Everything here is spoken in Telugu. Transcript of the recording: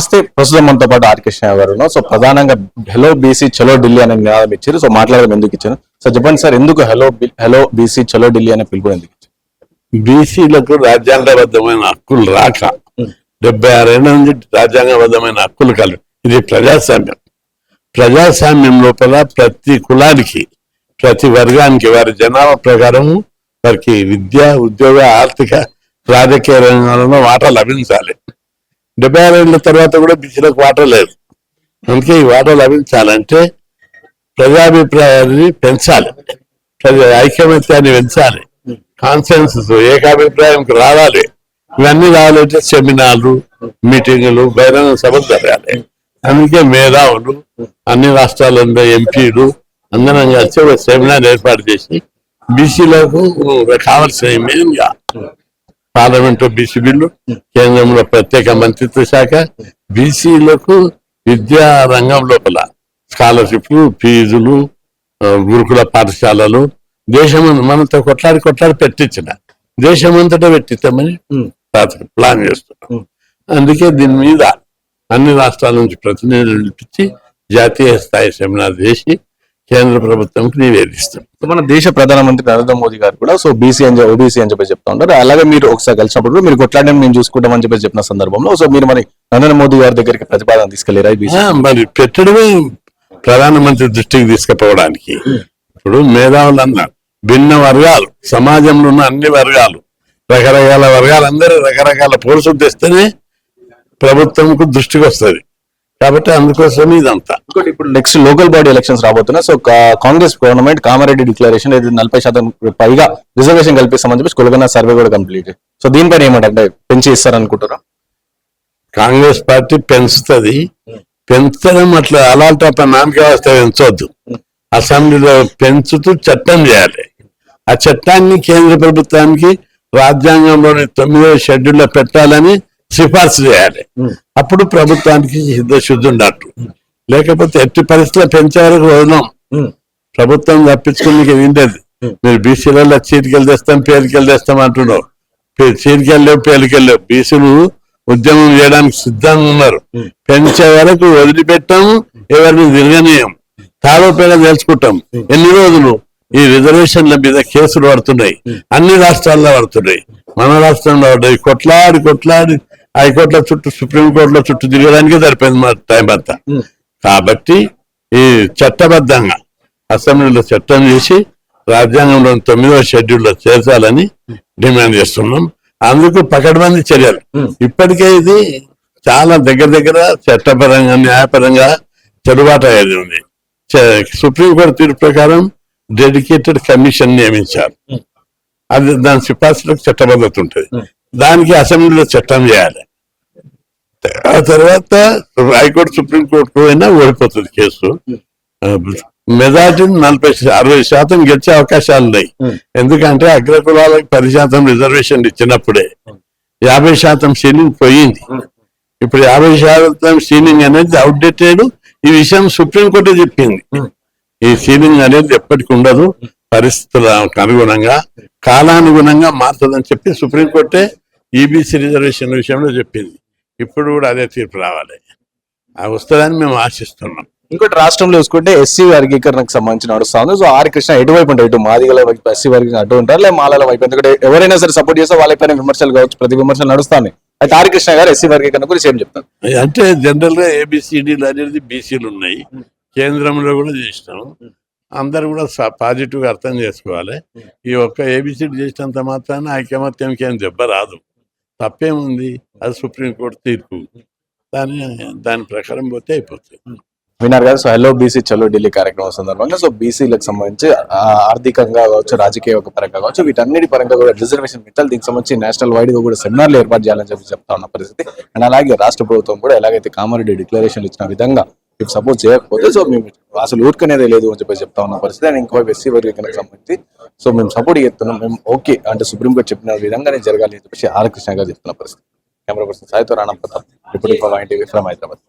నమస్తే. ప్రస్తుతం మనతో పాటు ఆర్ కృష్ణ గారు. సో ప్రధానంగా హెలో బీసీ చలో ఢిల్లీ అనే నినాదం ఇచ్చారు. సో మాట్లాడడం ఎందుకు ఇచ్చారు? సో చెప్పండి సార్ ఎందుకు హెలో హెలో బీసీ చలో ఢిల్లీ అనే పిలుపు ఎందుకు ఇచ్చారు? బీసీలకు రాజ్యాంగబద్ధమైన హక్కులు రాక డెబ్బై ఆరేళ్ళ నుంచి రాజ్యాంగబద్ధమైన హక్కులు కలు ఇది ప్రజాస్వామ్యం. ప్రజాస్వామ్యం లోపల ప్రతి కులానికి ప్రతి వర్గానికి వారి జనాభా ప్రకారం వారికి విద్య ఉద్యోగ ఆర్థిక రాజకీయ రంగాలలో వాటా లభించాలి. డెబ్బై ఆరేళ్ళ తర్వాత కూడా బీసీలకు వాటర్ లేదు. అందుకే ఈ వాటర్ లభించాలంటే ప్రజాభిప్రాయాన్ని పెంచాలి. ప్రజా ఐకమత్యాన్ని పెంచాలి. కాన్సెన్సెస్ ఏకాభిప్రాయంకి రావాలి. ఇవన్నీ రావాలంటే సెమినార్లు మీటింగులు బహిరంగ సభలు జరగాలి. అందుకే మేధావులు అన్ని రాష్ట్రాలలో ఎంపీలు అందరం కలిసి ఒక సెమినార్ ఏర్పాటు చేసి బీసీలకు కావాల్సిన మెయిన్గా పార్లమెంట్ బీసీ బిల్లు కేంద్రంలో ప్రత్యేక మంత్రిత్వ శాఖ బీసీలకు విద్యా రంగం లోపల స్కాలర్షిప్లు ఫీజులు గురుకుల పాఠశాలలు దేశం మనతో కొట్లాడి కొట్లాడి పెట్టించిన దేశమంతటా పెట్టిస్తామని రాత్రి ప్లాన్ చేస్తున్నాం. అందుకే దీని మీద అన్ని రాష్ట్రాల నుంచి ప్రతినిధులు పిలిపించి జాతీయ స్థాయి సెమినార్ చేసి కేంద్ర ప్రభుత్వంకి నివేదిస్తాం మన దేశ ప్రధానమంత్రి నరేంద్ర మోదీ గారు కూడా సో బీసీ అని ఓబీసీ అని చెప్పి చెప్తా ఉంటారు. అలాగే మీరు ఒకసారి కలిసినప్పుడు మీరు కొట్లాడడం మేము చూసుకుంటామని చెప్పి చెప్పిన సందర్భంలో సో మీరు మరి నరేంద్ర మోదీ గారి దగ్గరికి ప్రతిపాదన తీసుకెళ్ళారా మరి పెట్టడమే ప్రధానమంత్రి దృష్టికి తీసుకుపోవడానికి. ఇప్పుడు మేధావులు అన్నారు. భిన్న వర్గాలు సమాజంలో ఉన్న అన్ని వర్గాలు రకరకాల వర్గాలు అందరూ రకరకాల పోల్సు తెస్తేనే ప్రభుత్వంకు దృష్టికి వస్తుంది. కాబట్టి అందుకోసం ఇదంతా. ఇంకోటి ఇప్పుడు నెక్స్ట్ లోకల్ బాడీ ఎలక్షన్స్ రాబోతున్నాయి. So Congress government Kamareddy declaration నలభై శాతం పైగా రిజర్వేషన్ కల్పిస్తామని చెప్పి కొలగన సర్వే కూడా కంప్లీట్ సో దీనిపైన ఏమంటారు? అంటే పెంచి ఇస్తారనుకుంటారా కాంగ్రెస్ పార్టీ పెంచుతుంది. పెంచడం అట్లా అలాంటి నామక వ్యవస్థ పెంచవద్దు అసెంబ్లీలో పెంచుతూ చట్టం చేయాలి. ఆ చట్టాన్ని కేంద్ర ప్రభుత్వానికి రాజ్యాంగంలోని తొమ్మిదవ షెడ్యూల్లో పెట్టాలని సిఫార్సు చేయాలి. అప్పుడు ప్రభుత్వానికి సిద్ధశుద్ధి ఉన్నట్టు లేకపోతే ఎట్టి పరిస్థితుల్లో పెంచే వరకు వదలం ప్రభుత్వం తప్పించుకుని వింటది మీరు బీసీలలో చీరికలు తెస్తాం పేరికలు తెస్తాం అంటున్నారు. లేవు పేలికలు లేవు. బీసీలు ఉద్యమం చేయడానికి సిద్ధంగా ఉన్నారు. పెంచే వరకు వదిలిపెట్టాము ఎవరిని తిరగనీయం. తాడోపేడ తెలుసుకుంటాం ఎన్ని రోజులు ఈ రిజర్వేషన్ల మీద కేసులు పడుతున్నాయి. అన్ని రాష్ట్రాల్లో పడుతున్నాయి. మన రాష్ట్రంలో పడ్డాయి. కొట్లాడి కొట్లాడి హైకోర్టుల చుట్టూ సుప్రీంకోర్టుల చుట్టూ తిరగడానికి సరిపోయింది మా టైం అంతా. కాబట్టి ఈ చట్టబద్ధంగా అసెంబ్లీలో చట్టం చేసి రాజ్యాంగంలోని తొమ్మిదవ షెడ్యూల్లో చేర్చాలని డిమాండ్ చేస్తున్నాం. అందుకు పకడ్బందీ చర్యలు. ఇప్పటికే ఇది చాలా దగ్గర దగ్గర చట్టపరంగా న్యాయపరంగా చెడుబాటు అయ్యేది ఉంది. సుప్రీంకోర్టు తీర్పు ప్రకారం డెడికేటెడ్ కమిషన్ నియమించారు. అది దాని సిఫార్సులకు చట్టబద్ధత ఉంటుంది. దానికి అసెంబ్లీలో చట్టం చేయాలి. ఆ తర్వాత హైకోర్టు సుప్రీంకోర్టు పోయినా ఓడిపోతుంది కేసు. మెజార్టీ నలభై అరవై శాతం గెలిచే అవకాశాలు ఉన్నాయి. ఎందుకంటే అగ్రకులాలకు పది శాతం రిజర్వేషన్ ఇచ్చినప్పుడే యాభై శాతం సీలింగ్ పోయింది. ఇప్పుడు యాభై శాతం సీలింగ్ అనేది అవుట్డేటెడ్. ఈ విషయం సుప్రీంకోర్టు చెప్పింది. ఈ సీలింగ్ అనేది ఎప్పటికి ఉండదు. పరిస్థితులకు అనుగుణంగా కాలానుగుణంగా మారుతుందని చెప్పి సుప్రీంకోర్టే ఈబీసీ రిజర్వేషన్ విషయంలో చెప్పింది. ఇప్పుడు కూడా అదే తీర్పు రావాలి. అది వస్తుందని మేము ఆశిస్తున్నాం. ఇంకోటి రాష్ట్రంలో చూసుకుంటే ఎస్సీ వర్గీకరణకు సంబంధించిన నడుస్తా ఉంది సో ఆర్ కృష్ణ ఎటువైపు ఉంటారు ఇటు మాదిగల వైపు ఎస్సీ వర్గీకరణ అటు ఉంటారు? లేదా మాలల వైపు? ఎందుకంటే ఎవరైనా సరే సపోర్ట్ చేస్తే వాళ్ళపైన విమర్శలు కావచ్చు ప్రతి విమర్శలు నడుస్తాయి. అయితే ఆర్ కృష్ణ గారు ఎస్సీ వర్గీకరణ గురించి ఏం చెప్తారు? అంటే జనరల్గా ఏబిసిడీలు అనేది బీసీలు ఉన్నాయి. కేంద్రంలో కూడా చేసినాం. అందరు కూడా పాజిటివ్గా అర్థం చేసుకోవాలి. ఈ ఒక్క ఏబిసిడి చేసినంత మాత్రాన ఐకమత్యంకి ఏం దెబ్బ రాదు. తప్పేముంది? అది సుప్రీంకోర్టు తీర్పు. దాని దాని ప్రకారం పోతే అయిపోతుంది. విన్నారు కదా సో హలో బీసీ చలో ఢిల్లీ కార్యక్రమం సందర్భంగా. సో బీసీలకు సంబంధించి ఆర్థికంగా కావచ్చు రాజకీయ ఒక పరంగా కావచ్చు వీటన్నిటి పరంగా కూడా రిజర్వేషన్ పెట్టాలి. దీనికి సంబంధించి నేషనల్ వైడ్గా కూడా సెమినార్లు ఏర్పాటు చేయాలని చెప్పి చెప్తా ఉన్న పరిస్థితి. అండ్ అలాగే రాష్ట్ర ప్రభుత్వం కూడా ఎలాగైతే కామారెడ్డి డిక్లరేషన్ ఇచ్చిన విధంగా ఇవి సపోర్ట్ చేయకపోతే సో మేము అసలు ఊరుకునేదే లేదు అని చెప్పి చెప్తా ఉన్న పరిస్థితి. అండ్ ఇంకో ఎస్సీ వర్గీకరణకు సంబంధించి సో మేము సపోర్ట్ చేస్తున్నాం. మేము ఓకే అంటే సుప్రీంకోర్టు చెప్పిన విధంగానే జరగాలి అని చెప్పేసి ఆలకృష్ణ గారు చెప్తున్న పరిస్థితి. కెమెరా పర్సన్ సాయితో రాణ ప్రతాప్ ఇప్పుడు ఫర్ ఫ్రమ్ హైదరాబాద్.